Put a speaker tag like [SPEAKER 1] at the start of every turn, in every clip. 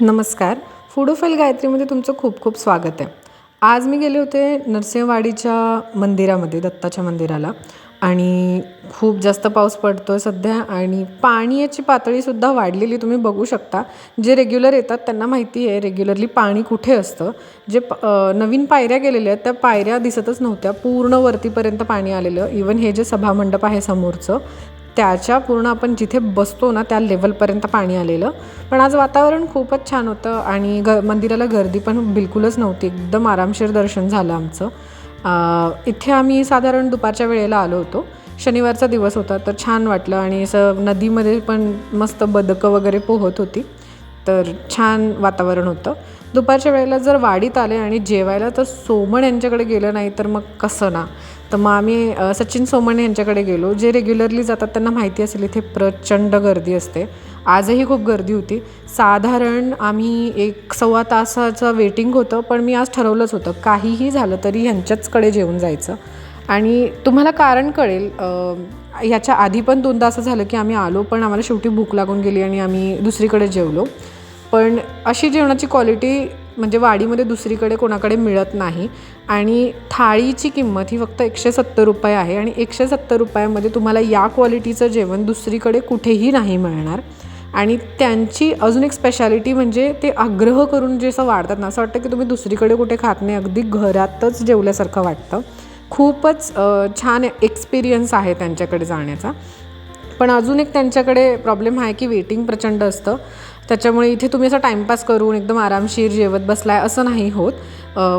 [SPEAKER 1] नमस्कार. फूडोफाईल गायत्रीमध्ये तुमचं खूप खूप स्वागत आहे. आज मी गेले होते नरसिंहवाडीच्या मंदिरामध्ये दत्ताच्या मंदिराला. आणि खूप जास्त पाऊस पडतो आहे सध्या आणि पाण्याची पातळीसुद्धा वाढलेली तुम्ही बघू शकता. जे रेग्युलर येतात त्यांना माहिती आहे रेग्युलरली पाणी कुठे असतं? जे प नवीन पायऱ्या गेलेल्या आहेत त्या पायऱ्या दिसतच नव्हत्या. पूर्ण वरतीपर्यंत पाणी आलेलं. इवन हे जे सभामंडप आहे समोरचं त्याच्या पूर्ण आपण जिथे बसतो ना त्या लेवलपर्यंत पाणी आलेलं. पण आज वातावरण खूपच छान होतं आणि ग मंदिराला गर्दी पण बिलकुलच नव्हती. एकदम आरामशीर दर्शन झालं आमचं. इथे आम्ही साधारण दुपारच्या वेळेला आलो होतो. शनिवारचा दिवस होता तर छान वाटलं आणि असं नदीमध्ये पण मस्त बदकं वगैरे पोहत होती. तर छान वातावरण होतं. दुपारच्या वेळेला जर वाडीत आले आणि जेवायला तर सोमण यांच्याकडे गेलं नाही तर मग कसं ना? तर मग आम्ही सचिन सोमण यांच्याकडे गेलो जे रेग्युलरली जातात त्यांना माहिती असेल इथे प्रचंड गर्दी असते. आजही खूप गर्दी होती. साधारण आम्ही एक सव्वा तासाचं वेटिंग होतं पण मी आज ठरवलंच होतं काहीही झालं तरी ह्यांच्याचकडे जेवून जायचं. आणि तुम्हाला कारण कळेल ह्याच्या आधी पण दोनदा असं झालं की आम्ही आलो पण आम्हाला शेवटी भूक लागून गेली आणि आम्ही दुसरीकडे जेवलो. पण अशी जेवणाची क्वालिटी म्हणजे वाडीमध्ये दुसरीकडे कोणाकडे मिळत नाही. आणि थाळीची किंमत ही फक्त एकशे सत्तर रुपये आहे आणि एकशे सत्तर रुपयामध्ये तुम्हाला या क्वालिटीचं जेवण दुसरीकडे कुठेही नाही मिळणार. आणि त्यांची अजून एक स्पेशालिटी म्हणजे ते आग्रह करून जे असं वाढतात ना असं वाटतं की तुम्ही दुसरीकडे कुठे खात नाही अगदी घरातच जेवल्यासारखं वाटतं. खूपच छान एक्सपिरियन्स आहे त्यांच्याकडे जाण्याचा. पण अजून एक त्यांच्याकडे प्रॉब्लेम आहे की वेटिंग प्रचंड असतं. त्याच्यामुळे इथे तुम्ही असं टाईमपास करून एकदम आरामशीर जेवत बसलाय असं नाही होत.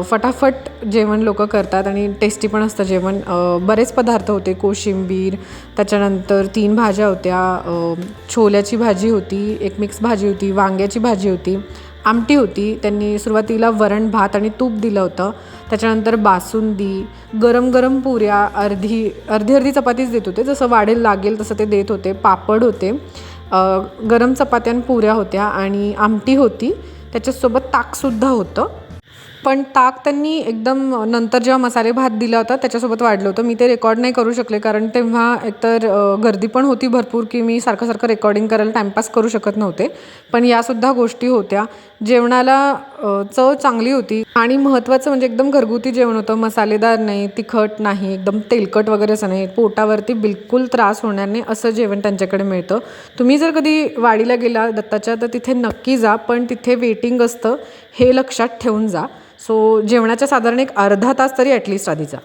[SPEAKER 1] फटाफट जेवण लोक करतात आणि टेस्टी पण असतं जेवण. बरेच पदार्थ होते कोशिंबीर त्याच्यानंतर तीन भाज्या होत्या छोल्याची भाजी होती एक मिक्स भाजी होती वांग्याची भाजी होती आमटी होती त्यांनी सुरुवातीला वरण भात आणि तूप दिलं होतं. त्याच्यानंतर बासुंदी गरम गरम पुऱ्या अर्धी अर्धी अर्धी चपातीच देत होते जसं वाढेल लागेल तसं ते देत होते पापड होते. गरम चपात्या पुऱ्या होत्या आणि आमटी होती. त्याच्यासोबत ताकसुद्धा होतं. पण ताक त्यांनी एकदम नंतर जेव्हा मसाले भात दिला होता त्याच्यासोबत वाढलं होतं. मी ते रेकॉर्ड नाही करू शकले कारण तेव्हा एकतर गर्दी पण होती भरपूर की मी सारखं सारखं रेकॉर्डिंग करायला टाईमपास करू शकत नव्हते. पण यासुद्धा गोष्टी होत्या. जेवणाला चव चांगली होती. आणि महत्त्वाचं म्हणजे एकदम घरगुती जेवण होतं. मसालेदार नाही तिखट नाही एकदम तेलकट वगैरे असं नाही. पोटावरती बिलकुल त्रास होणार नाही असं जेवण त्यांच्याकडे मिळतं. तुम्ही जर कधी वाडीला गेला दत्ताच्या तर तिथे नक्की जा. पण तिथे वेटिंग असतं हे लक्षात ठेवून जा. सो जेवणाच्या साधारण एक अर्धा तास तरी ॲटलिस्ट आधीचा.